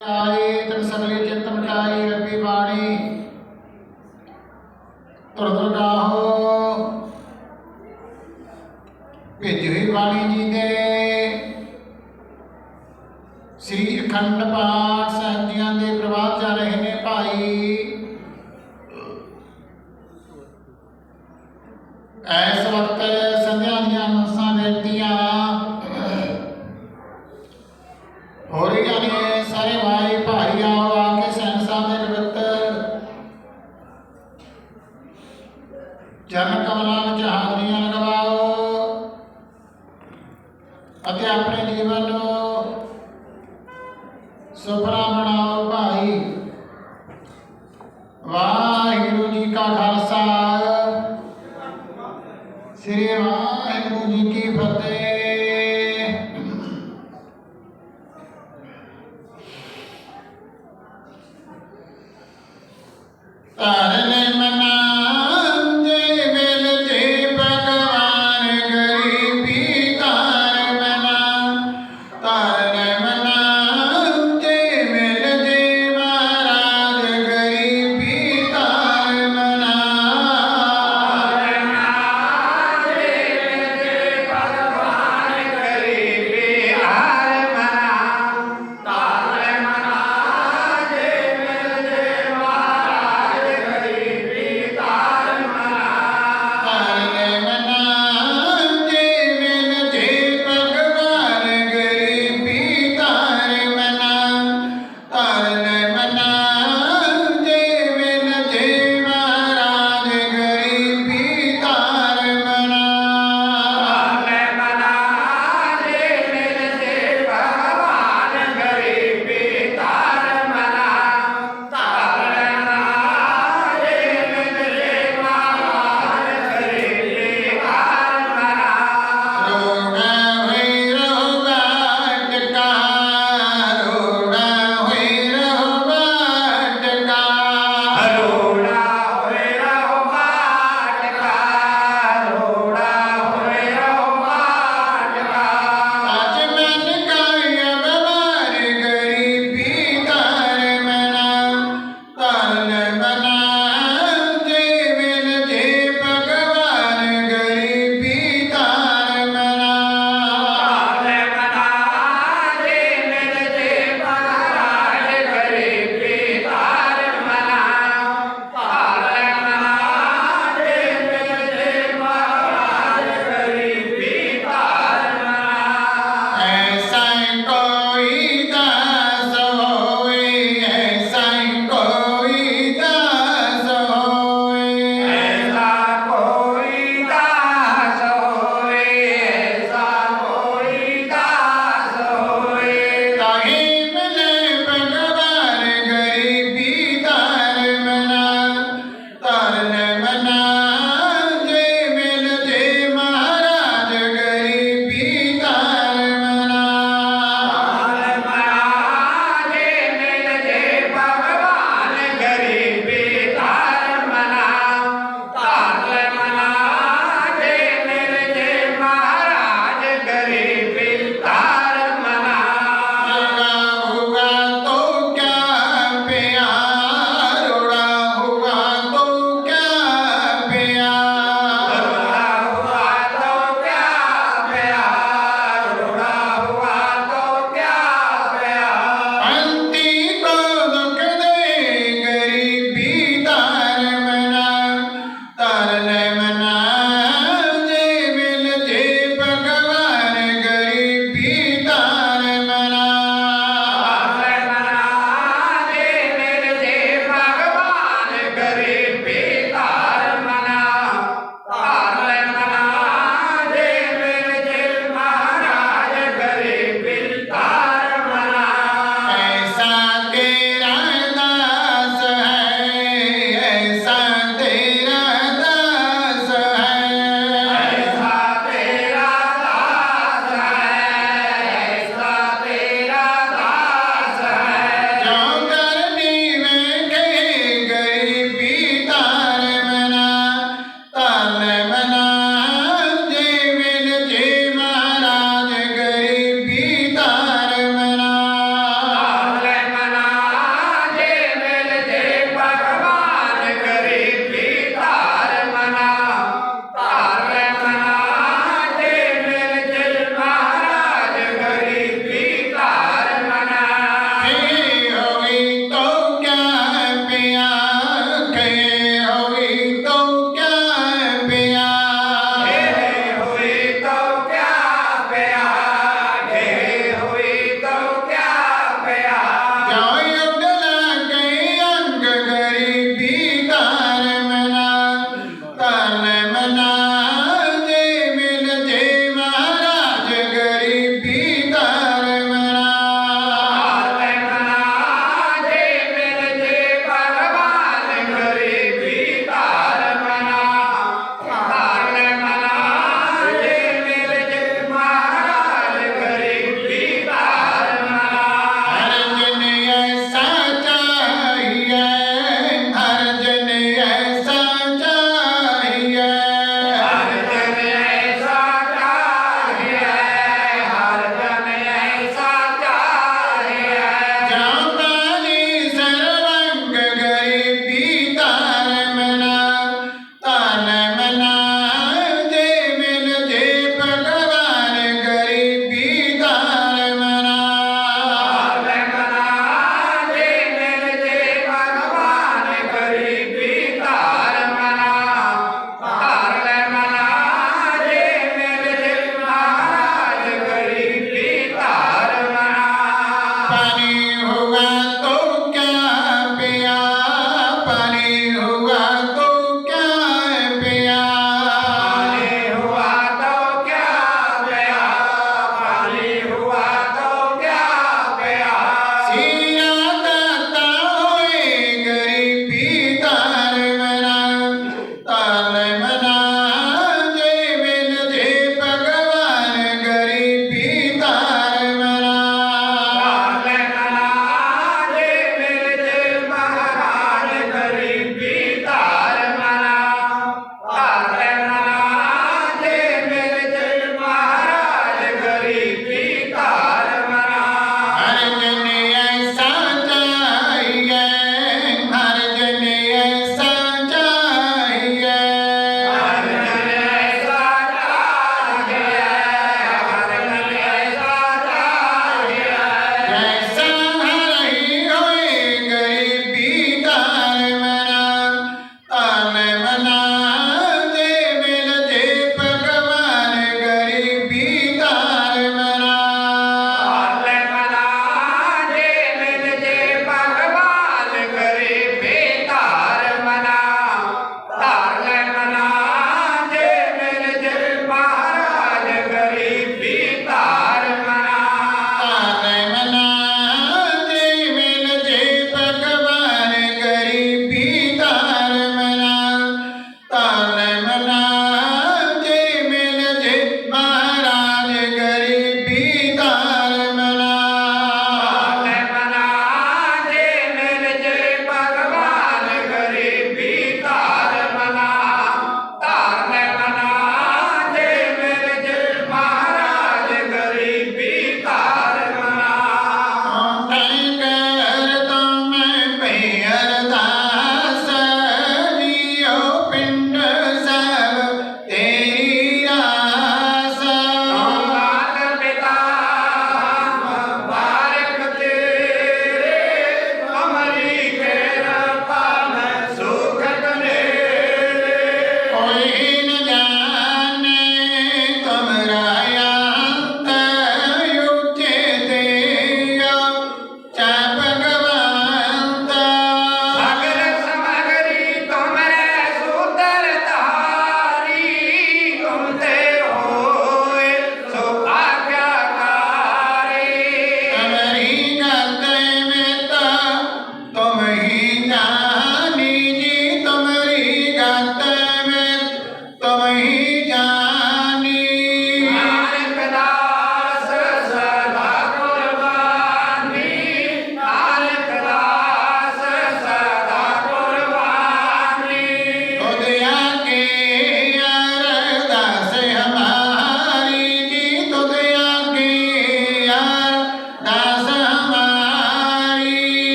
ਆਏ ਤਨ ਸਗਲੇ ਚਿੰਤ ਮਟਾਈ ਰੱਬੀ ਬਾਣੀ। ਤੁਰ ਤੁਰ ਗਾਹੋ। ਭੇਜੀ ਹੋਈ ਬਾਣੀ ਜੀ ਦੇ ਸ੍ਰੀ ਅਖੰਡ ਪਾਠ So,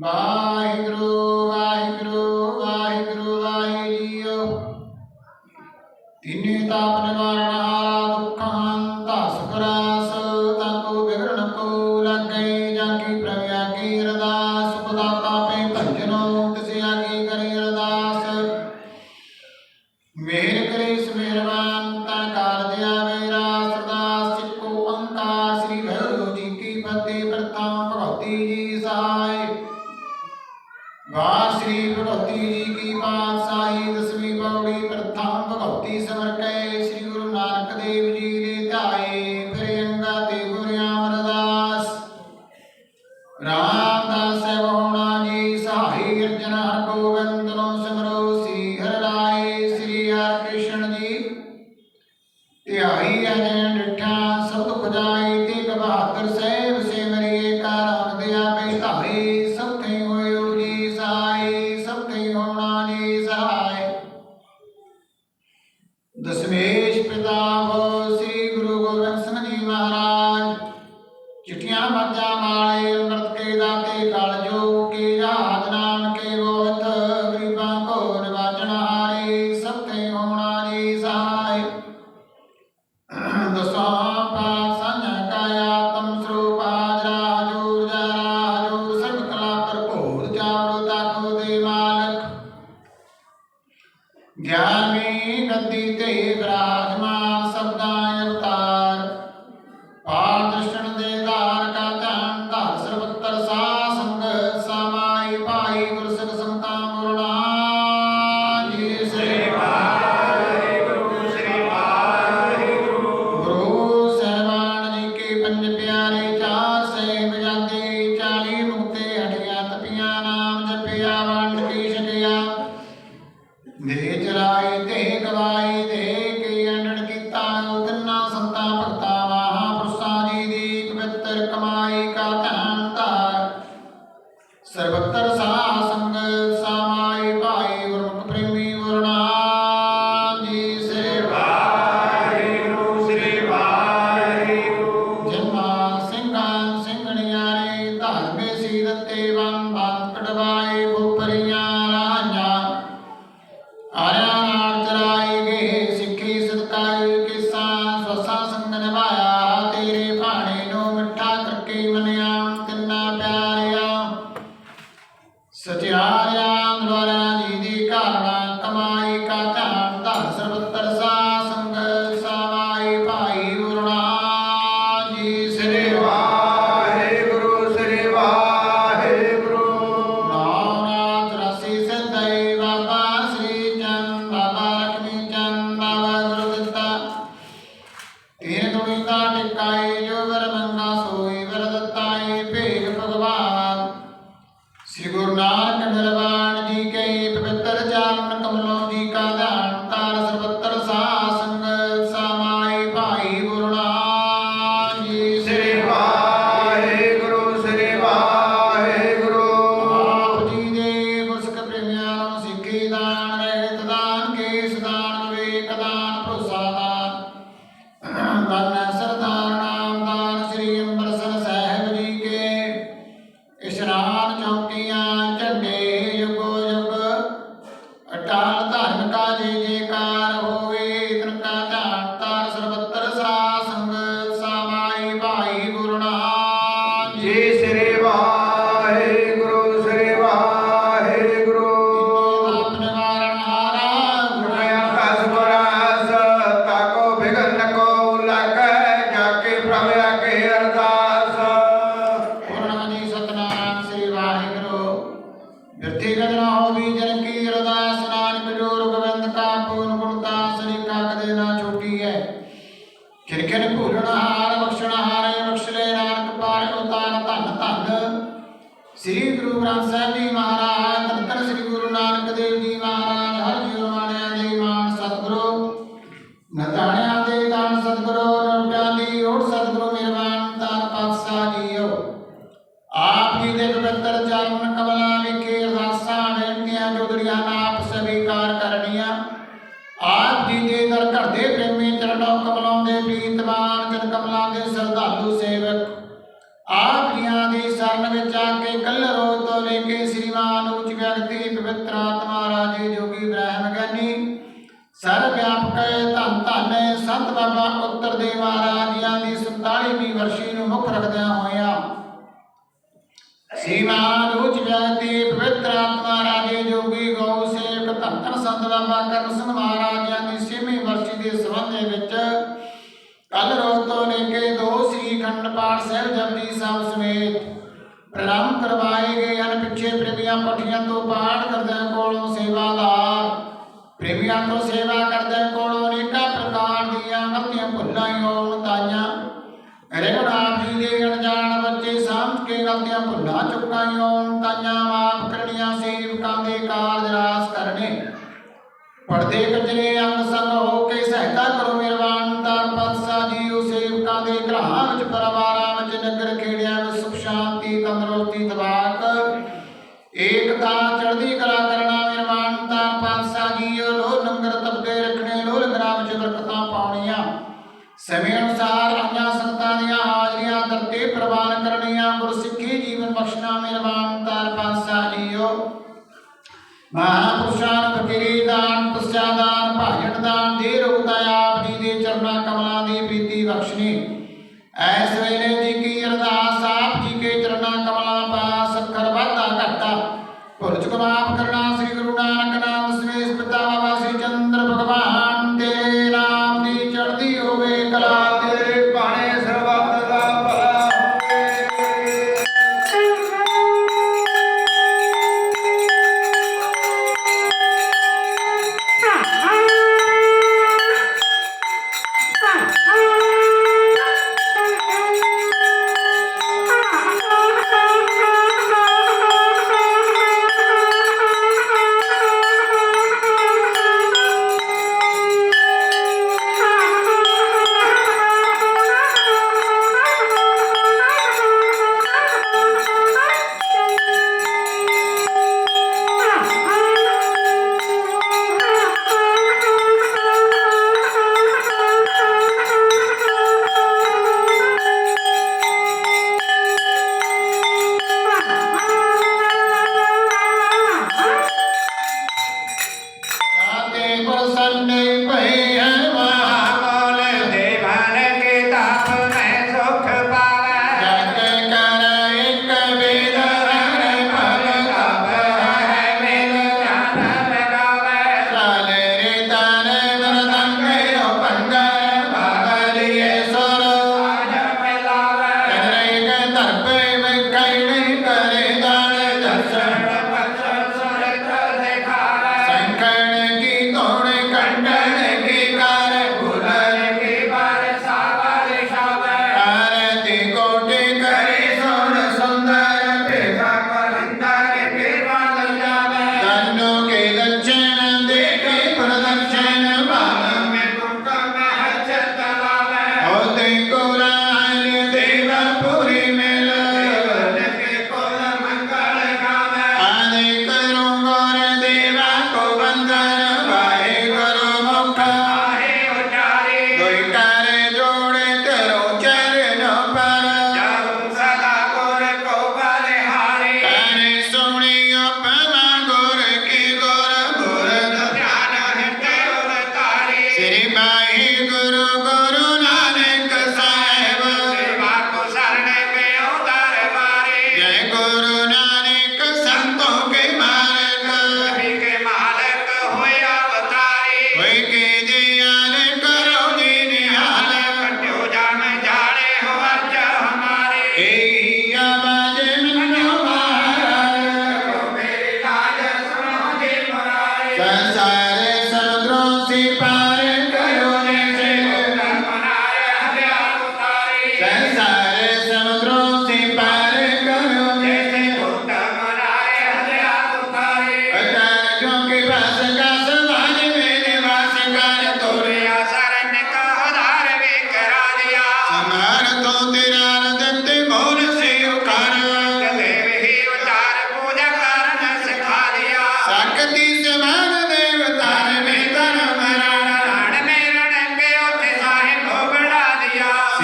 ਵਾਹਿਗੁਰੂ ਵਾਹਿਗੁਰੂ ਵਾਹਿਗੁਰੂ ਵਾਹਿਗੁਰੂ। ਤਿੰਨੇ ਤਾਪ ਨਿਵਾਰਣਾ the sun. Mamaikata డెత్ ਵਿੱਚ ਆ ਕੇ ਕੱਲ ਤੋਂ ਲੈ ਕੇ ਸ੍ਰੀਮਾਨ ਉੱਚ ਵਿਅਕਤੀ ਪਵਿੱਤਰ ਆਤਮਾ ਰਾਜੇ ਜੋਗੀ ਬ੍ਰਹਮ ਗਿਆਨੀ। ਸਰਵ ਵਿਆਪਕ ਧੰਨ ਧੰਨ ਸੰਤ ਬਾਬਾ ਉੱਤਰ ਦੇ ਮਹਾਰਾਜਿਆਂ ਦੀ 47ਵੀਂ ਵਰਸ਼ੀ ਨੂੰ ਮੁੱਖ ਰੱਖਦਿਆਂ ਹੋਇਆ। ਸ੍ਰੀਮਾਨ ਉੱਚ ਵਿਅਕਤੀ ਪਵਿੱਤਰ ਆਤਮਾ ਰਾਜੇ ਜੋਗੀ ਗਉ ਸੇਵਕ ਧੰਨ ਸੰਤ ਬਾਬਾ ਕਰਨ ਮਹਾਰਾਜਿਆਂ ਦੀ 6ਵੀਂ ਵਰਸ਼ੀ ਦੇ ਸਬੰਧ ਵਿੱਚ ਕੱਲ ਰੋਜ਼ ਤੋਂ ਲੈ ਕੇ ਦੋ ਸ੍ਰੀ ਖੰਡ ਪਾਠ ਸਾਹਿਬ ਜਪਦੀ ਸਾਹਿਬ ਸਮੇਤ ਪ੍ਰਣਾਮ ਕਰਵਾਏ ਗਏ ਹਨ। ਪਿੱਛੇ ਪ੍ਰੇਮੀਆਂ ਪੱਠੀਆਂ ਤੋਂ ਪਾਠ ਕਰਦੇ ਕੋਲੋਂ ਸੇਵਾਦਾਰ। ਪ੍ਰੇਮੀਆਂ ਤੋਂ ਸੇਵਾ ਕਰਦੇ ਕੋਲੋਂ ਅਨੇਕਾਂ ਪ੍ਰਕਾਰ ਦੀਆਂ ਗਲਤੀਆਂ ਭੁੱਲਾਂ ਹੋਣ ਤਾਈਆਂ। ਰਘੁਨਾਥ ਜੀ ਦੇ ਅਣਜਾਣ ਬੱਚੇ ਸਮਝ ਕੇ ਗਲਤੀਆਂ ਭੁੱਲਾਂ ਚੁੱਕਾਈਆਂ ਤਾਈਆਂ ਮਾਫ ਕਰਨੀਆਂ ਸੇਵਕਾਂ ਦੇ ਕਾਰਜ ਰਾਸ ਕਰਨੇ। ਪਰਦੇ ਕਚਰੇ ਅੰਗ ਸੰਗ ਹੋ ਕੇ ਸਹਿਤਾ ਕਰੋ にください。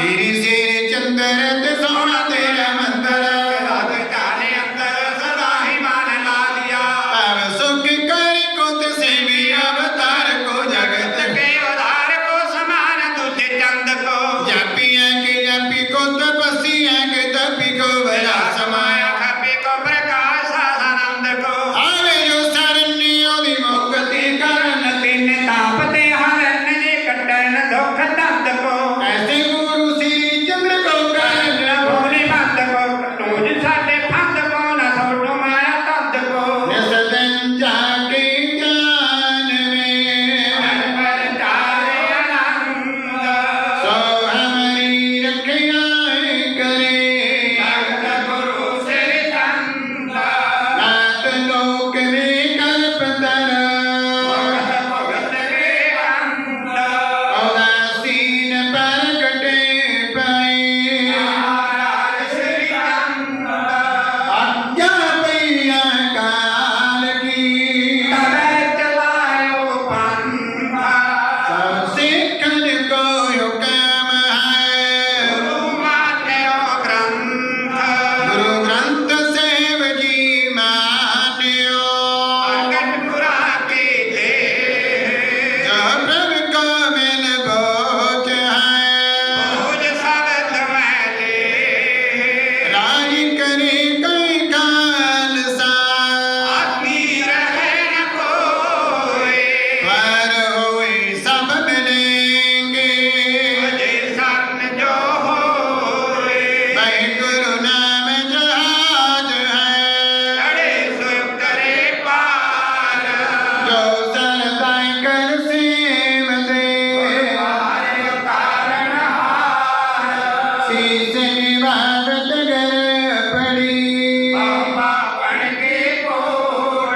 Ladies and